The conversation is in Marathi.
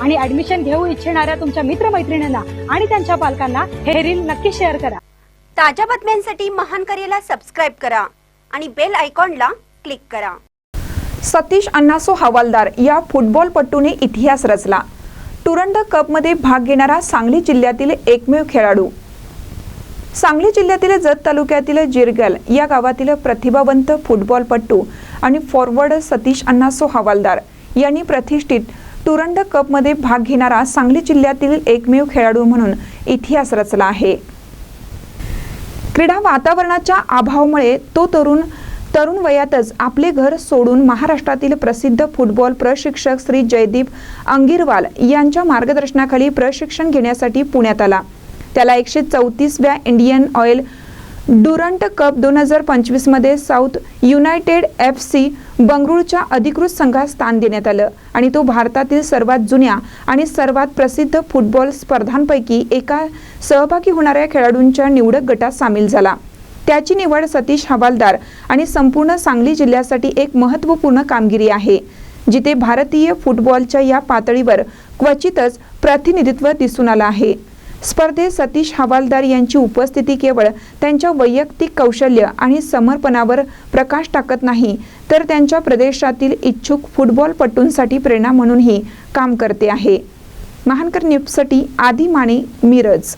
आणि ऍडमिशन घेऊ इच्छिणाऱ्या तुमच्या मित्रमैत्रिणींना आणि त्यांच्या पालकांना हे रील नक्की शेअर करा. ताज्या बातम्यांसाठी महान करेला सबस्क्राईब करा आणि बेल आयकॉनला क्लिक करा. सतीश अण्णासो हवालदार या फुटबॉलपटूने इतिहास रचला. टुरंड कपमध्ये भाग घेणारा सांगली जिल्ह्यातील एकमेव खेळाडू. सांगली जिल्ह्यातील जत तालुक्यातील जिरगल या गावातील प्रतिभावंत फुटबॉलपटू आणि फॉरवर्ड सतीश अण्णासो हवालदार यांनी प्रतिष्ठित टुरंड कपमध्ये भाग घेणारा सांगली जिल्ह्यातील एकमेव खेळाडू म्हणून इतिहास रचला आहे. क्रीडा वातावरणाच्या अभावामुळे तो तरुण तरुण वयातच आपले घर सोडून महाराष्ट्रातील प्रसिद्ध फुटबॉल प्रशिक्षक श्री जयदीप अंगिरवाल यांच्या मार्गदर्शनाखाली प्रशिक्षण घेण्यासाठी पुण्यात आला. त्याला एकशे चौतीसव्या इंडियन ऑइल डुरंट कप दोन हजार पंचवीसमध्ये साऊथ युनायटेड एफ सी बंगळुरूच्या अधिकृत संघात स्थान देण्यात आलं आणि तो भारतातील सर्वात जुन्या आणि सर्वात प्रसिद्ध फुटबॉल स्पर्धांपैकी एका सहभागी होणाऱ्या खेळाडूंच्या निवडक गटात सामील झाला. त्याची निवड सतीश हवालदार आणि संपूर्ण सांगली जिल्ह्यासाठी एक महत्त्वपूर्ण कामगिरी आहे जिथे भारतीय फुटबॉलच्या या पातळीवर क्वचितच प्रतिनिधित्व दिसून आलं आहे. स्पर्धेत सतीश हवालदार यांची उपस्थिती केवळ त्यांच्या वैयक्तिक कौशल्य आणि समर्पणावर प्रकाश टाकत नाही तर त्यांच्या प्रदेशातील इच्छुक फुटबॉलपटूंसाठी प्रेरणा म्हणूनही काम करते आहे. महानकर न्यूजसाठी आदी माने मिरज.